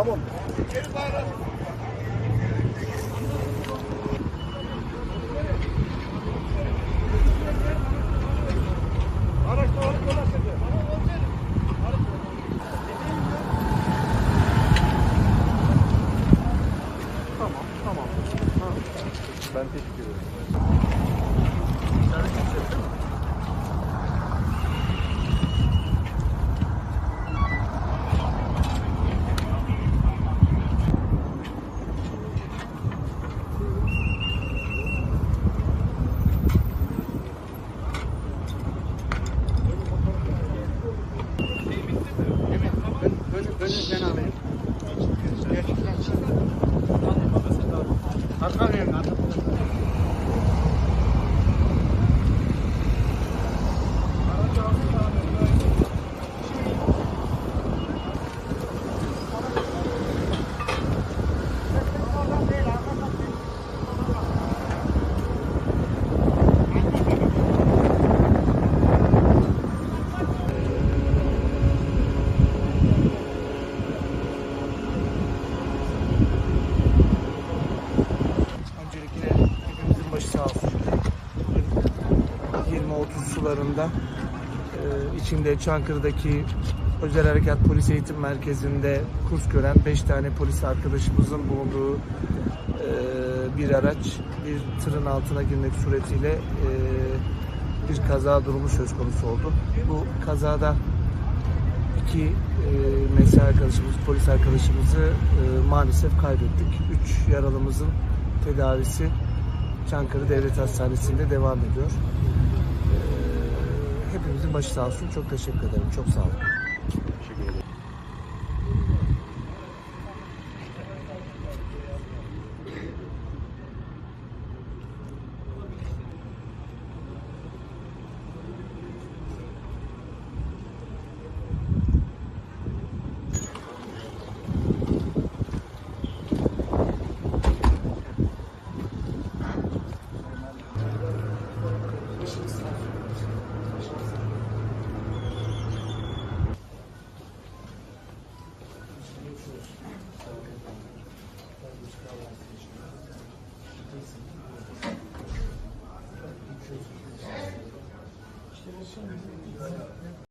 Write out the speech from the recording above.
Tamam. Geri bayrak. Tamam, tamam. Ha. Ben teşekkür ederim. isterseniz ben alayım. Gerçekten. Arka verin, arka. 30 sularında e, içinde Çankırı'daki Özel Harekat Polis Eğitim Merkezi'nde kurs gören 5 tane polis arkadaşımızın bulunduğu e, bir araç bir tırın altına girmek suretiyle e, bir kaza durumu söz konusu oldu. Bu kazada iki e, mesai arkadaşımız, polis arkadaşımızı e, maalesef kaybettik. Üç yaralımızın tedavisi Çankırı Devlet Hastanesi'nde devam ediyor. Başı sağ olsun. Çok teşekkür ederim. Çok sağ olun.